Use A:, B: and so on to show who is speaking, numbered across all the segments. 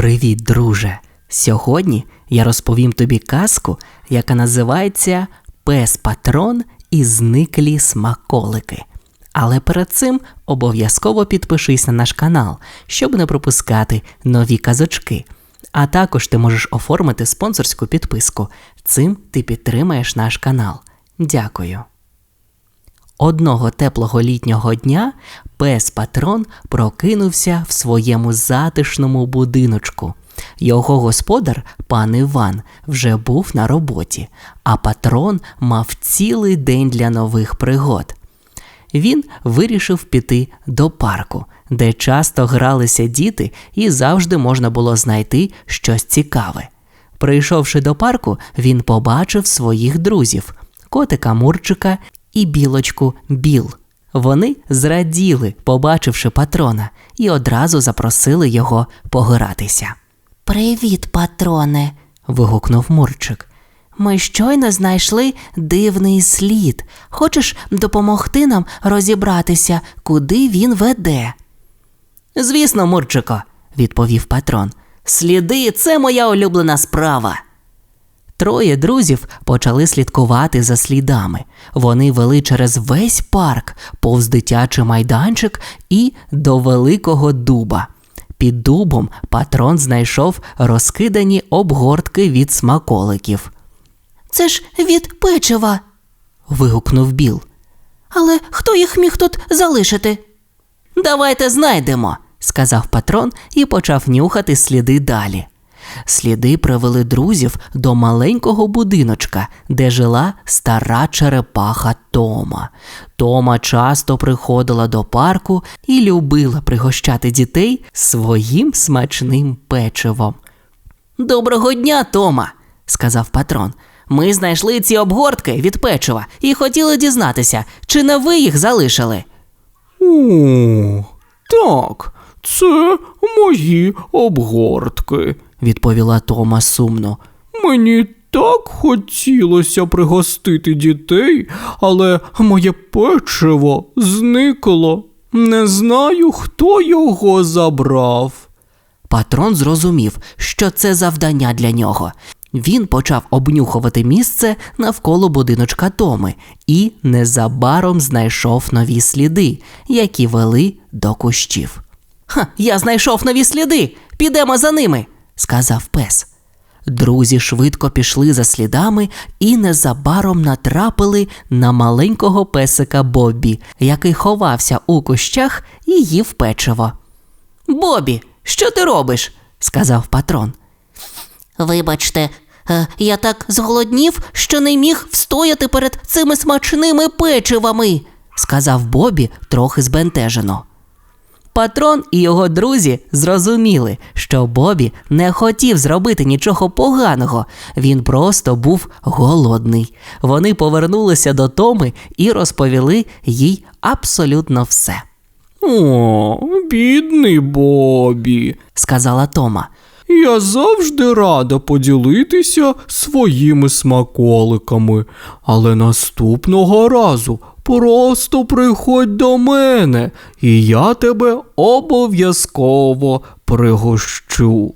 A: Привіт, друже! Сьогодні я розповім тобі казку, яка називається Пес Патрон і зниклі смаколики. Але перед цим обов'язково підпишись на наш канал, щоб не пропускати нові казочки. А також ти можеш оформити спонсорську підписку. Цим ти підтримаєш наш канал. Дякую. Одного теплого літнього дня пес Патрон прокинувся в своєму затишному будиночку. Його господар, пан Іван, вже був на роботі, а патрон мав цілий день для нових пригод. Він вирішив піти до парку, де часто гралися діти і завжди можна було знайти щось цікаве. Прийшовши до парку, він побачив своїх друзів котика Мурчика і білочку Біл. Вони зраділи, побачивши патрона, і одразу запросили його погратися.
B: Привіт, патроне.
A: вигукнув Мурчик.
B: Ми щойно знайшли дивний слід. Хочеш допомогти нам розібратися, куди він веде?
A: Звісно, Мурчико, відповів патрон. Сліди це моя улюблена справа. Троє друзів почали слідкувати за слідами. Вони вели через весь парк, повз дитячий майданчик і до великого дуба. Під дубом патрон знайшов розкидані обгортки від смаколиків.
B: Це ж від печива.
A: Вигукнув Біл.
B: Але хто їх міг тут залишити?
A: Давайте знайдемо, сказав патрон і почав нюхати сліди далі. Сліди привели друзів до маленького будиночка, де жила стара черепаха Тома. Тома часто приходила до парку і любила пригощати дітей своїм смачним печивом. Доброго дня, Тома, сказав патрон. Ми знайшли ці обгортки від печива і хотіли дізнатися, чи не ви їх залишили.
C: О, так, це мої обгортки.
A: Відповіла Тома сумно.
C: Мені так хотілося пригостити дітей, але моє печиво зникло. Не знаю, хто його забрав.
A: Патрон зрозумів, що це завдання для нього. Він почав обнюхувати місце навколо будиночка Томи і незабаром знайшов нові сліди, які вели до кущів. Ха, я знайшов нові сліди. Підемо за ними, сказав пес. Друзі швидко пішли за слідами і незабаром натрапили на маленького песика Боббі, який ховався у кущах і їв печиво. Бобі, що ти робиш? сказав патрон.
B: Вибачте, е, я так зголоднів, що не міг встояти перед цими смачними печивами.
A: сказав Бобі трохи збентежено. Патрон і його друзі зрозуміли, що Бобі не хотів зробити нічого поганого, він просто був голодний. Вони повернулися до Томи і розповіли їй абсолютно все,
C: О, бідний Бобі.
A: сказала Тома.
C: Я завжди рада поділитися своїми смаколиками, але наступного разу просто приходь до мене, і я тебе обов'язково пригощу.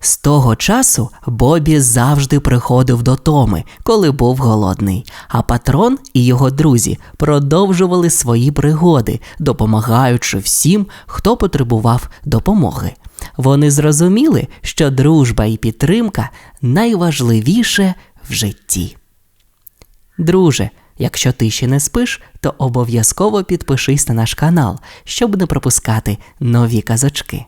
A: З того часу Бобі завжди приходив до Томи, коли був голодний, а патрон і його друзі продовжували свої пригоди, допомагаючи всім, хто потребував допомоги. Вони зрозуміли, що дружба і підтримка найважливіше в житті. Друже, якщо ти ще не спиш, то обов'язково підпишись на наш канал, щоб не пропускати нові казочки.